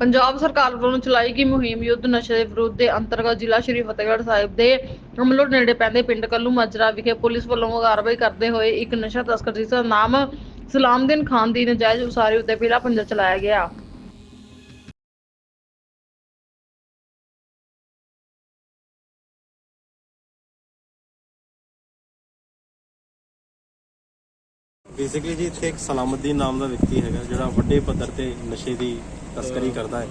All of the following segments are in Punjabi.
ਪੰਜਾਬ ਸਰਕਾਰ ਵੱਲੋਂ ਚਲਾਈ ਗਈ ਮੁਹਿੰਮ ਯੁੱਧ ਨਸ਼ੇ ਦੇ ਵਿਰੁੱਧ ਦੇ ਅੰਤਰਗਤ ਜ਼ਿਲ੍ਹਾ ਸ਼੍ਰੀ ਫਤਿਹਗੜ੍ਹ ਸਾਹਿਬ ਦੇ ਅਮਲੋਟ ਨੇੜੇ ਪੈਂਦੇ ਪਿੰਡ ਕੱਲੂ ਮਾਜਰਾ ਵਿਖੇ ਪੁਲਿਸ ਵੱਲੋਂ ਕਾਰਵਾਈ ਕਰਦੇ ਹੋਏ ਇੱਕ ਨਸ਼ਾ ਤਸਕਰ ਜਿਸ ਦਾ ਨਾਮ ਸਲਾਮਦੀਨ ਖਾਨ ਦੀ ਨਜਾਇਜ਼ ਉਸਾਰੀ ਉੱਤੇ ਪਹਿਲਾ ਪੰਜਾ ਚਲਾਇਆ ਗਿਆ। ਬੇਸਿਕਲੀ ਜੀ ਇੱਥੇ ਇੱਕ ਸਲਾਮੁਦੀਨ ਨਾਮ ਦਾ ਵਿਅਕਤੀ ਹੈਗਾ ਜਿਹੜਾ ਵੱਡੇ ਪੱਧਰ ਤੇ ਨਸ਼ੇ ਦੀ ਤਸਕਰੀ ਕਰਦਾ ਹੈ।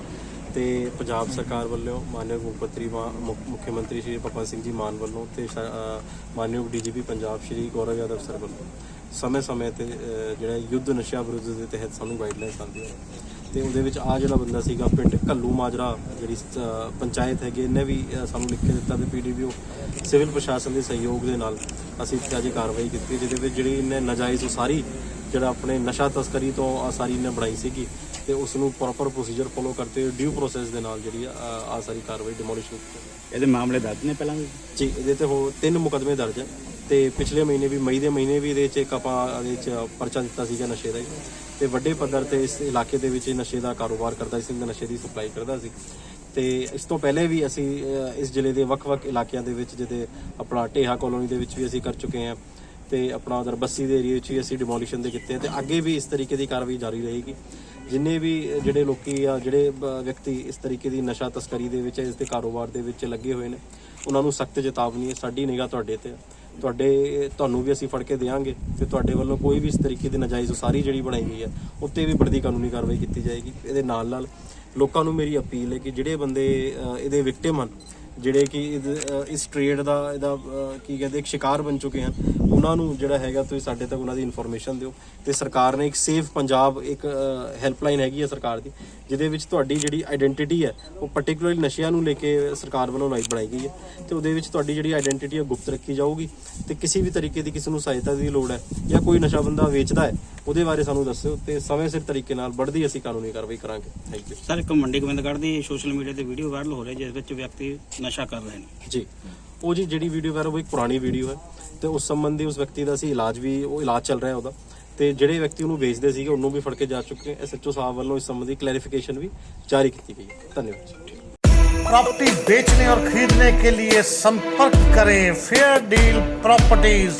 ਤੇ ਪੰਜਾਬ ਸਰਕਾਰ ਵੱਲੋਂ ਮਾਨਯੋਗ ਮੁੱਖ ਮੰਤਰੀ ਮੁੱਖ ਮੰਤਰੀ ਸ਼੍ਰੀ ਭਗਵੰਤ ਸਿੰਘ ਜੀ ਮਾਨ ਵੱਲੋਂ ਤੇ ਮਾਨਯੋਗ ਡੀਜੀਪੀ ਪੰਜਾਬ ਸ਼੍ਰੀ ਗੌਰਵ ਯਾਦਵ ਸਰ ਵੱਲੋਂ ਸਮੇਂ-ਸਮੇਂ ਤੇ ਜਿਹੜਾ ਯੁੱਧ ਨਸ਼ਾ ਵਿਰੁੱਧ ਦੇ ਤਹਿਤ ਸਾਨੂੰ ਗਾਈਡਲਾਈਨਸ ਆਉਂਦੀਆਂ ਨੇ। ਤੇ ਉਹਦੇ ਵਿੱਚ ਆ ਜਿਹੜਾ ਬੰਦਾ ਸੀਗਾ ਪਿੰਡ ਕੱਲੂ ਮਾਜਰਾ ਜਿਹੜੀ ਪੰਚਾਇਤ ਹੈਗੀ ਇਹਨੇ ਵੀ ਸਾਨੂੰ ਲਿਖ ਕੇ ਦਿੱਤਾ ਤੇ ਪੀਡੀਪੀਓ ਸਿਵਲ ਪ੍ਰਸ਼ਾਸਨ ਦੇ ਸਹਿਯੋਗ ਦੇ ਨਾਲ ਅਸੀਂ ਇੱਥੇ ਅੱਜ ਕਾਰਵਾਈ ਕੀਤੀ ਜਿਹਦੇ ਵਿੱਚ ਜਿਹੜੀ ਇਹਨੇ ਨਾਜਾਇਜ਼ ਉਸਾਰੀ ਜਿਹੜਾ ਆਪਣੇ ਨਸ਼ਾ ਤਸਕਰੀ ਤੋਂ ਆ ਸਾਰੀ ਇਹਨੇ ਬਣਾਈ ਸੀਗੀ ਤੇ ਉਸ ਨੂੰ ਪ੍ਰੋਪਰ ਪ੍ਰੋਸੀਜਰ ਫੋਲੋ ਕਰਦੇ ਡਿਊ ਪ੍ਰੋਸੈਸ ਦੇ ਨਾਲ ਜਿਹੜੀ ਆ ਸਾਰੀ ਕਾਰਵਾਈ ਡਿਮੋਲਿਸ਼ਨ ਇਹਦੇ ਮਾਮਲੇ ਦਰਜ ਨੇ ਪਹਿਲਾਂ ਵੀ? ਜੀ ਇਹਦੇ ਤੇ ਹੋ ਤਿੰਨ ਮੁਕਦਮੇ ਦਰਜ ਹੈ ਤੇ ਪਿਛਲੇ ਮਹੀਨੇ ਵੀ ਮਈ ਦੇ ਮਹੀਨੇ ਵੀ ਇਹਦੇ 'ਚ ਇੱਕ ਆਪਾਂ ਇਹਦੇ 'ਚ ਪਰਚਾ ਦਿੱਤਾ ਸੀਗਾ ਨਸ਼ੇ ਦਾ ਤੇ ਵੱਡੇ ਪੱਧਰ ਤੇ ਇਸ ਇਲਾਕੇ ਦੇ ਵਿੱਚ ਨਸ਼ੇ ਦਾ ਕਾਰੋਬਾਰ ਕਰਦਾ ਸੀ ਨਸ਼ੇ ਦੀ ਸਪਲਾਈ ਕਰਦਾ ਸੀ। ਤੇ ਇਸ ਤੋਂ ਪਹਿਲੇ ਵੀ ਅਸੀਂ ਇਸ ਜ਼ਿਲ੍ਹੇ ਦੇ ਵੱਖ-ਵੱਖ ਇਲਾਕਿਆਂ ਦੇ ਵਿੱਚ, ਜਿਹਦੇ ਆਪਣਾ ਢੇਹਾ ਕਲੋਨੀ ਦੇ ਵਿੱਚ ਵੀ ਅਸੀਂ ਕਰ ਚੁੱਕੇ ਹਾਂ ਤੇ ਆਪਣਾ ਉਧਰ ਬੱਸੀ ਦੇ ਏਰੀਆ ਵਿੱਚ ਵੀ ਅਸੀਂ ਡਿਮੋਲੀਸ਼ਨ ਦੇ ਕੀਤੇ ਆ ਤੇ ਅੱਗੇ ਵੀ ਇਸ ਤਰੀਕੇ ਦੀ ਕਾਰਵਾਈ ਜਾਰੀ ਰਹੇਗੀ ਜਿੰਨੇ ਵੀ ਜਿਹੜੇ ਲੋਕੀ ਆ, ਜਿਹੜੇ ਵਿਅਕਤੀ ਇਸ ਤਰੀਕੇ ਦੀ ਨਸ਼ਾ ਤਸਕਰੀ ਦੇ ਵਿੱਚ ਇਸ ਦੇ ਕਾਰੋਬਾਰ ਦੇ ਵਿੱਚ ਲੱਗੇ ਹੋਏ ਨੇ, ਉਹਨਾਂ ਨੂੰ ਸਖਤ ਚੇਤਾਵਨੀ ਹੈ, ਸਾਡੀ ਨਿਗਾਹ ਤੁਹਾਡੇ ਤੇ ਹੈ। ਤੁਹਾਡੇ, ਤੁਹਾਨੂੰ ਵੀ ਅਸੀਂ ਫੜ ਕੇ ਦੇਵਾਂਗੇ ਤੇ ਤੁਹਾਡੇ ਵੱਲੋਂ ਕੋਈ ਵੀ ਇਸ ਤਰੀਕੇ ਦੀ ਨਾਜਾਇਜ਼ ਉਸਾਰੀ ਜਿਹੜੀ ਬਣਾਈ ਗਈ ਹੈ, ਉੱਤੇ ਵੀ ਬੜਦੀ ਕਾਨੂੰਨੀ ਕਾਰਵਾਈ ਕੀਤੀ ਜਾਏਗੀ। ਇਹਦੇ ਨਾਲ ਨਾਲ ਲੋਕਾਂ ਨੂੰ ਮੇਰੀ ਅਪੀਲ ਹੈ ਕਿ ਜਿਹੜੇ ਬੰਦੇ ਇਹਦੇ ਵਿਕਟਿਮ ਹਨ ਜਿਹੜੇ ਕਿ ਇਹਦੇ, ਇਸ ਟ੍ਰੇਡ ਦਾ ਇਹਦਾ ਕੀ ਕਹਿੰਦੇ ਇੱਕ ਸ਼ਿਕਾਰ ਬਣ ਚੁੱਕੇ ਹਨ ਉਹਨਾਂ ਨੂੰ ਜਿਹੜਾ ਹੈਗਾ ਤੁਸੀਂ ਸਾਡੇ ਤੱਕ ਉਹਨਾਂ ਦੀ ਇਨਫੋਰਮੇਸ਼ਨ ਦਿਓ। ਤੇ ਸਰਕਾਰ ਨੇ ਇੱਕ ਸੇਫ ਪੰਜਾਬ ਇੱਕ ਹੈਲਪਲਾਈਨ ਹੈਗੀ ਹੈ ਸਰਕਾਰ ਦੀ ਜਿਹਦੇ ਵਿੱਚ ਤੁਹਾਡੀ ਜਿਹੜੀ ਆਇਡੈਂਟੀਟੀ ਹੈ ਉਹ ਪਾਰਟਿਕੂਲਰਲੀ ਨਸ਼ਿਆਂ ਨੂੰ ਲੈ ਕੇ ਸਰਕਾਰ ਵੱਲੋਂ ਲਾਈਵ ਬਣਾਈ ਗਈ ਹੈ। ਤੇ ਉਹਦੇ ਵਿੱਚ ਤੁਹਾਡੀ ਜਿਹੜੀ ਆਇਡੈਂਟੀਟੀ ਹੈ ਗੁਪਤ ਰੱਖੀ ਜਾਊਗੀ। ਤੇ ਕਿਸੇ ਵੀ ਤਰੀਕੇ ਦੀ ਕਿਸੇ ਨੂੰ ਸਹਾਇਤਾ ਦੀ ਲੋੜ ਹੈ ਜਾਂ ਕੋਈ ਨਸ਼ਾ ਬੰਦਾ ਵੇਚਦਾ ਹੈ ਉਹਦੇ ਬਾਰੇ ਸਾਨੂੰ ਦੱਸਿਓ ਤੇ ਸਮੇਂ ਸਿਰ ਤਰੀਕੇ ਨਾਲ ਵੱਧਦੀ ਅਸੀਂ ਕਾਨੂੰਨੀ ਕਾਰਵਾਈ ਕਰਾਂਗੇ। ਥੈਂਕ ਯੂ ਸਰ ਇੱਕ ਮੰਡੀ ਗੋਬਿੰਦਗੜ੍ਹ ਦੀ ਸੋਸ਼ਲ ਮੀਡੀਆ ਤੇ ਵੀਡੀਓ ਵਾਇਰਲ ਹੋ ਰਹੀ ਜਿਸ ਵਿੱਚ ਵਿਅਕਤੀ ਨਸ਼ਾ ਕਰ ਰਹੇ ਨੇ। ਜੀ। ਉਹ ਜੀ ਜਿਹੜੀ ਵੀਡੀਓ ਵਾਇਰਲ ਉਹ ਇੱਕ ਪੁਰਾਣੀ ਵੀਡੀਓ ਹੈ ਤੇ ਉਸ ਸੰਬੰਧੀ ਉਸ ਵਿਅਕਤੀ ਦਾ ਸੀ ਇਲਾਜ ਵੀ ਉਹ ਇਲਾਜ ਚੱਲ ਰਿਹਾ ਉਹਦਾ ਤੇ ਜਿਹੜੇ ਵਿਅਕਤੀ ਉਹਨੂੰ ਵੇਚਦੇ ਸੀਗੇ ਉਹਨੂੰ ਵੀ ਫੜ ਕੇ ਜਾ ਚੁੱਕੇ ਐਸਐਚਓ ਸਾਹਿਬ ਵੱਲੋਂ ਇਸ ਸੰਬੰਧੀ ਕਲੈਰੀਫਿਕੇਸ਼ਨ ਵੀ ਜਾਰੀ ਕੀਤੀ ਗਈ ਧੰਨਵਾਦ प्रॉपर्टी बेचने और खरीदने के लिए संपर्क करें फेयर डील प्रॉपर्टीज